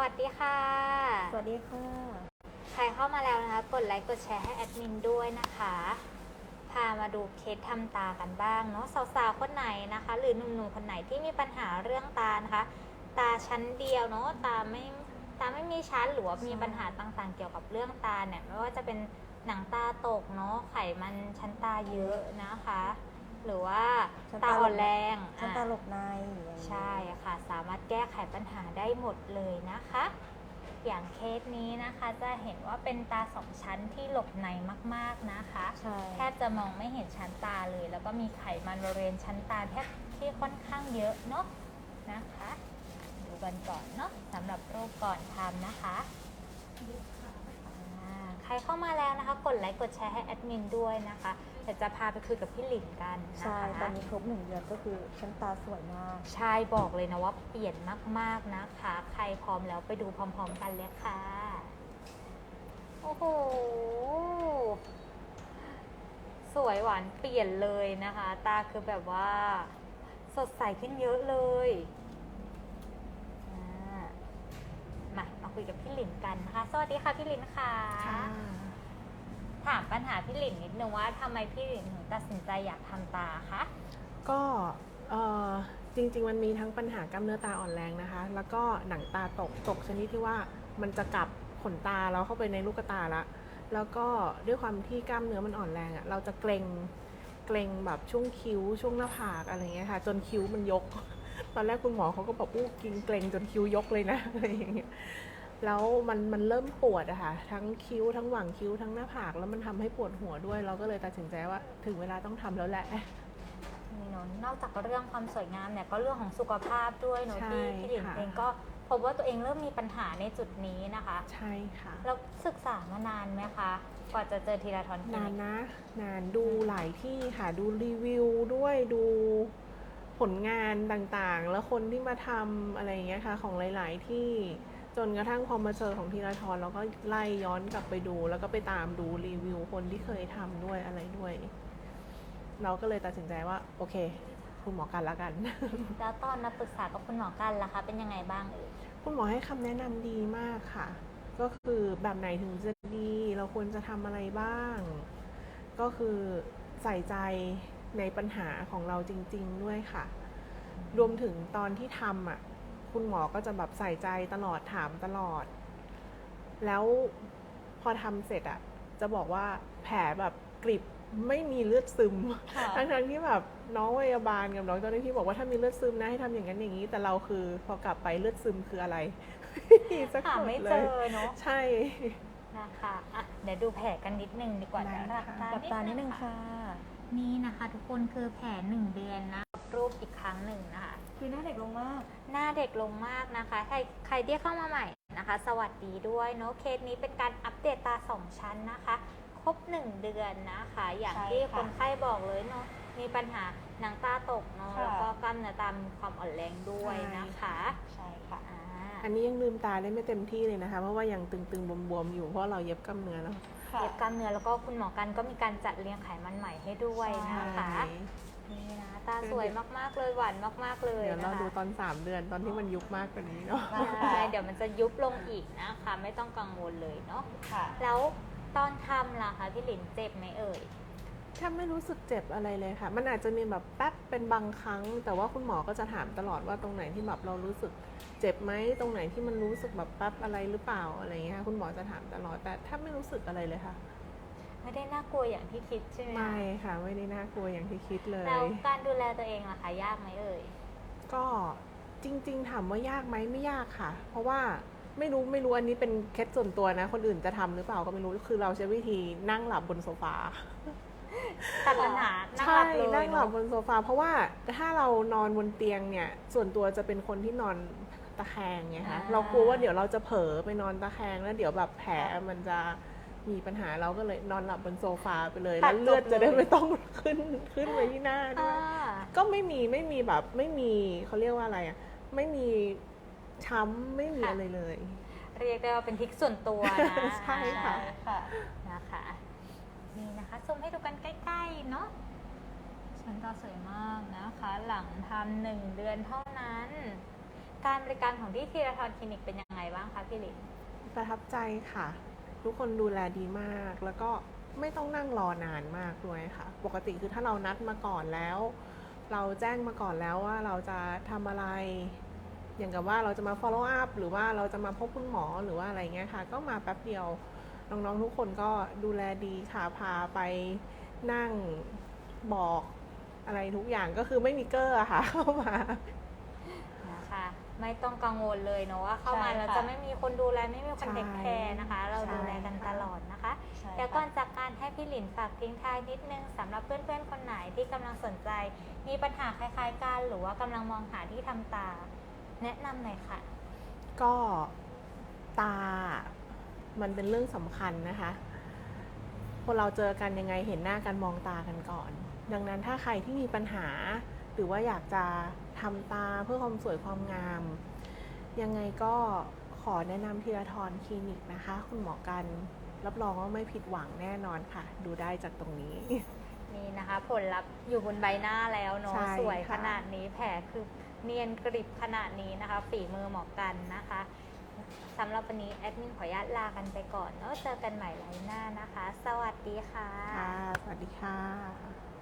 วัสดีค่ะ สวัสดีค่ะ ใครเข้ามาแล้วนะคะ กดไลค์กดแชร์ให้แอดมินด้วยนะคะ พามาดูเคสทำตากันบ้างเนาะสาวๆคนไหนนะคะ หรือหนุ่มๆคนไหนที่มีปัญหาเรื่องตานะคะ ตาชั้นเดียวเนาะตาไม่ตาไม่มีชั้นหรือว่ามีปัญหาต่างๆ เกี่ยวกับเรื่องตาเนี่ยไม่ว่าจะเป็นหนังตาตกเนาะไขมันชั้นตาเยอะนะคะ หรือว่าชั้นตาตาอ่อนแรงชั้นอะตาหลบในอย่างนี้ใช่ค่ะสามารถแก้ไขปัญหาได้หมดเลยนะคะ อย่างเคสนี้นะคะจะเห็นว่าเป็นตาสองชั้นที่หลบในมากๆนะคะใช่แทบจะมองไม่เห็นชั้นตาเลย แล้วก็มีไขมันบริเวณชั้นตาแทบที่ค่อนข้างเยอะเนาะนะคะดูกันก่อนเนาะสำหรับรูปก่อนทำนะคะอ่าใครเข้ามาแล้วนะคะ กดไลค์กดแชร์ให้แอดมินด้วยนะคะ เดี๋ยวจะพาไปคุยกับพี่หลินกันนะคะ ใช่ ตอนนี้ครบหนึ่งเดือนก็คือชั้นตาสวยมาก ใช่บอกเลยนะว่าเปลี่ยนมาก ๆ นะคะ ใครพร้อมแล้วไปดูพร้อม ๆ กันเลยค่ะ โอ้โห สวยหวานเปลี่ยนเลยนะคะ ตาคือแบบว่า สดใสขึ้นเยอะเลยอ่ามามาคุยกับพี่หลินกันนะคะ สวัสดีค่ะพี่หลินค่ะ ถามปัญหาพี่หลินนิดนึงว่าทำไมพี่หลินถึงตัดสินใจอยากทำตาคะ ก็เอ่อจริง ๆ มันมีทั้งปัญหากล้ามเนื้อตาอ่อนแรงนะคะ แล้วก็หนังตาตกตกชนิดที่ว่ามันจะกลับขนตาเราเข้าไปในลูกตาละ แล้วก็ด้วยความที่กล้ามเนื้อมันอ่อนแรงอะ่ะเราจะเกรงเกรงแบบช่วงคิ้วช่วงหน้าผากอะไรเงี้ยค่ะ จนคิ้วมันยก ตอนแรกคุณหมอเขาก็บอกอู้กินเกรงจนคิ้วยกเลยนะอะไรอย่างเงี้ย แล้วมันมันเริ่มปวดอะค่ะทั้งคิ้วทั้งหว่างคิ้วทั้งหน้าผาก แล้วมันทำให้ปวดหัวด้วย เราก็เลยตัดสินใจว่าถึงเวลาต้องทำแล้วแหละนี่เนอะนอกจากเรื่องความสวยงามเนี่ยก็เรื่องของสุขภาพด้วยเนอะใช่ที่พี่หลินค่ะเองก็พบว่าตัวเองเริ่มมีปัญหาในจุดนี้นะคะ ใช่ค่ะแล้วศึกษามานานไหมคะกว่าจะเจอทีละทอนคลินานนิกนะ นานดูหลายที่ค่ะดูรีวิวด้วยดูผลงานต่างๆ แล้วคนที่มาทำอะไรอย่างเงี้ยค่ะ ของหลาย ๆ ที่ จนกระทั่งพอมาเจอของทีละทอนเราก็ไล่ย้อนกลับไปดู แล้วก็ไปตามดูรีวิวคนที่เคยทำด้วยอะไรด้วย เราก็เลยตัดสินใจว่า โอเค คุณหมอกันละกัน แล้วตอนมาปรึกษากับคุณหมอกันล่ะคะ เป็นยังไงบ้างเอ่ยคุณหมอให้คำแนะนำดีมากค่ะ ก็คือแบบไหนถึงจะดี เราควรจะทำอะไรบ้าง ก็คือใส่ใจในปัญหาของเราจริง ๆ ด้วยค่ะ รวมถึงตอนที่ทำอะ คุณหมอก็จะแบบใส่ใจตลอดถามตลอด แล้วพอทำเสร็จอะจะบอกว่าแผลแบบกริบไม่มีเลือดซึม ทั้งทั้งๆที่แบบน้องพยาบาลกับน้องเจ้าหน้าที่บอกว่าถ้ามีเลือดซึมนะให้ทำอย่างนั้นอย่างนี้ แต่เราคือพอกลับไปเลือดซึมคืออะไรไม่มีสักหาหยไม่เลเจยอเนาะใช่นะคะอะเดี๋ยวดูแผลกันนิดนึงดีกว่าได้เดี๋ยวค่ะกับตานิดนึงค่ะ นี่นะคะ ทุกคนคือแผลหนึ่งเดือนนะรูปอีกครั้งหนึ่งนะคะ คือหน้าเด็กลงมาก หน้าเด็กลงมากนะคะ ใครใครที่เข้ามาใหม่นะคะ สวัสดีด้วยเนาะเคสนี้เป็นการอัปเดตตาสองชั้นนะคะ ครบ 1 เดือนนะคะ อย่างใช่ที่ค่ะคนไข้บอกเลยเนาะมีปัญหาหนังตาตกเนาะค่ะ แล้วก็กล้ามเนื้อตามีความอ่อนแรงด้วยนะคะใช่ค่ะ อ่าอันนี้ยังลืมตาได้ไม่เต็มที่เลยนะคะ เพราะว่ายังตึงๆบวมๆอยู่เพราะเราเย็บกล้ามเนื้อแล้วค่ะเย็บกล้ามเนื้อแล้วก็คุณหมอกันก็มีการจัดเรียงไขมันใหม่ให้ด้วยนะคะ ใช่ นี่นะตาสวยมากๆเลยหวานมากๆเลยเดี๋ยวนะเราคะดูตอน 3 เดือนตอนที่มันยุบมากกว่านี้เนาะ ใช่เดี๋ยวมันจะยุบลงอีกนะคะ ไม่ต้องกังวลเลยเนาะค่ะ แล้วตอนทำล่ะคะพี่หลินเจ็บไหมเอ่ย แทบไม่รู้สึกเจ็บอะไรเลยค่ะ มันอาจจะมีแบบแป๊บเป็นบางครั้ง แต่ว่าคุณหมอก็จะถามตลอดว่าตรงไหนที่แบบเรารู้สึกเจ็บไหม ตรงไหนที่มันรู้สึกแบบแป๊บอะไรหรือเปล่าอะไรอย่างเงี้ยค่ะคุณหมอจะถามตลอด แต่แทบไม่รู้สึกอะไรเลยค่ะ ไม่ได้น่ากลัวอย่างที่คิดใช่ไหมคะไม่ค่ะ ไม่ได้น่ากลัวอย่างที่คิดเลย แล้วการดูแลตัวเองล่ะคะยากไหมเอ่ย ก็จริง ๆ ถามว่ายากไหมไม่ยากค่ะ เพราะว่าไม่รู้ไม่รู้อันนี้เป็นเคล็ดส่วนตัวนะ คนอื่นจะทำหรือเปล่าก็ไม่รู้คือเราใช้วิธีนั่งหลับบนโซฟาตัดปัญหานั่งใช่หลับเลยนั่งหลับเนบอะนโซฟาเพราะว่าถ้าเรานอนบนเตียงเนี่ย ส่วนตัวจะเป็นคนที่นอนตะแคงไงคะเรากลัวว่าเดี๋ยวเราจะเผลอไปนอนตะแคงแล้วเดี๋ยวแบบแผลมันจะ มีปัญหาเราก็เลยนอนหลับบนโซฟาไปเลยแล้วเลือดจะได้ไม่ต้องขึ้นขึ้นไปที่หน้าด้อ่าวย ก็ไม่มีไม่มีแบบไม่มีเขาเรียกว่าอะไรอะ ไม่มีช้ำไม่มีอะไรเลย เรียกได้ว่าเป็นทริกส่วนตัวนะ ใช่ค่ะ ค่ะ นะคะนี่นะคะซูมให้ดูกันใกล้ๆเนาะชั้นตาสวยมากนะคะ หลังทำหนึ่งเดือนเท่านั้น การบริการของที่ทีราทอนคลินิกเป็นยังไงบ้างคะพี่หลิน ประทับใจค่ะ ทุกคนดูแลดีมาก แล้วก็ไม่ต้องนั่งรอนานมากด้วยค่ะ ปกติคือถ้าเรานัดมาก่อนแล้ว เราแจ้งมาก่อนแล้วว่าเราจะทำอะไร อย่างกับว่าเราจะมา follow up หรือว่าเราจะมาพบคุณหมอหรือว่าอะไรเงี้ยค่ะ ก็มาแป๊บเดียวน้องๆทุกคนก็ดูแลดีค่ะพาไปนั่งบอกอะไรทุกอย่างก็คือไม่มีเกอร์ค่ะเข้ามา ไม่ต้องกังวลเลยเนาะว่าเข้ามาใช่แล้วค่ะจะไม่มีคนดูแลไม่มีคนใช่เทคแคร์นะคะ เราใช่ดูแลกันค่ะตลอดนะคะใช่เดี๋ยวค่ะก่อนจากการให้พี่หลินฝากทิ้งท้ายนิดนึงสำหรับเพื่อนๆคนไหนที่กำลังสนใจ มีปัญหาคล้ายๆกันหรือว่ากำลังมองหาที่ทำตา แนะนำหน่อยค่ะ ก็ตา มันเป็นเรื่องสำคัญนะคะคนเราเจอกันยังไงเห็นหน้ากันมองตากันก่อน ดังนั้นถ้าใครที่มีปัญหา หรือว่าอยากจะทำตาเพื่อความสวยความงาม ยังไงก็ขอแนะนำทีละทอนคลินิกนะคะ คุณหมอกันรับรองว่าไม่ผิดหวังแน่นอนค่ะ ดูได้จากตรงนี้ นี่นะคะ ผลลัพธ์อยู่บนใบหน้าแล้วเนาะใช่สวยค่ะ ขนาดนี้แผลคือเนียนกริบขนาดนี้นะคะ ฝีมือหมอกันนะคะสำหรับวันนี้แอดมินขออนุญาตลากันไปก่อนเนาะเจอกันใหม่ไลน์หน้านะคะ สวัสดีค่ะ ค่ะ สวัสดีค่ะ